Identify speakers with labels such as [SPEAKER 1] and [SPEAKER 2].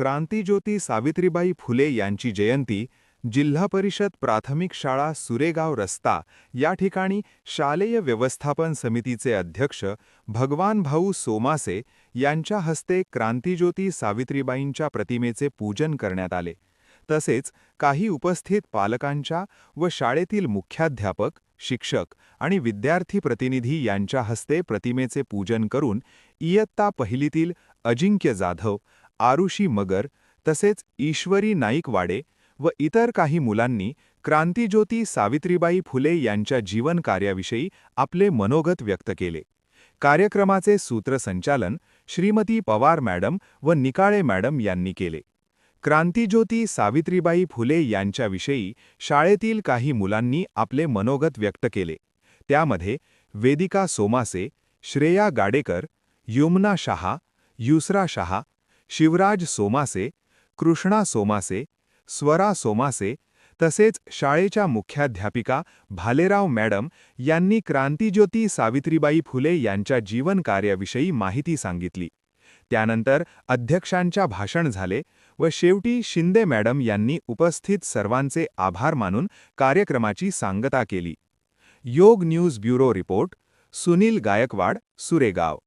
[SPEAKER 1] क्रांतीज्योती सावित्रीबाई फुले यांची जयंती जिल्हा परिषद प्राथमिक शाळा सुरेगाव रस्ता या ठिकाणी शालेय व्यवस्थापन समितीचे अध्यक्ष भगवान भाऊ सोमासे यांच्या हस्ते क्रांतीज्योती सावित्रीबाईंच्या प्रतिमेचे पूजन करण्यात आले. तसेच काही उपस्थित पालकांच्या व शाळेतील मुख्याध्यापक शिक्षक आणि विद्यार्थी प्रतिनिधी यांच्या हस्ते प्रतिमेचे पूजन करून इयत्ता पहिलीतील अजिंक्य जाधव आरुषी मगर तसेच ईश्वरी नाईकवाडे व इतर काही मुलांनी क्रांतीज्योती सावित्रीबाई फुले यांच्या जीवन कार्याविषयी आपले मनोगत व्यक्त केले. कार्यक्रमाचे सूत्रसंचालन श्रीमती पवार मॅडम व निकाळे मॅडम यांनी केले. क्रांतीज्योती सावित्रीबाई फुले यांच्याविषयी शाळेतील काही मुलांनी आपले मनोगत व्यक्त केले. त्यामध्ये वेदिका सोमासे श्रेया गाडेकर युमना शहा युसरा शहा शिवराज सोमासे कृष्णा सोमासे स्वरा सोमासे तसेच शाळेच्या मुख्याध्यापिका भालेराव मॅडम यांनी क्रांतीज्योती सावित्रीबाई फुले यांच्या जीवनकार्याविषयी माहिती सांगितली. त्यानंतर अध्यक्षांच्या भाषण झाले व शेवटी शिंदे मॅडम यांनी उपस्थित सर्वांचे आभार मानून कार्यक्रमाची सांगता केली. Yog news bureau report Sunil Gaikwad Suregaon.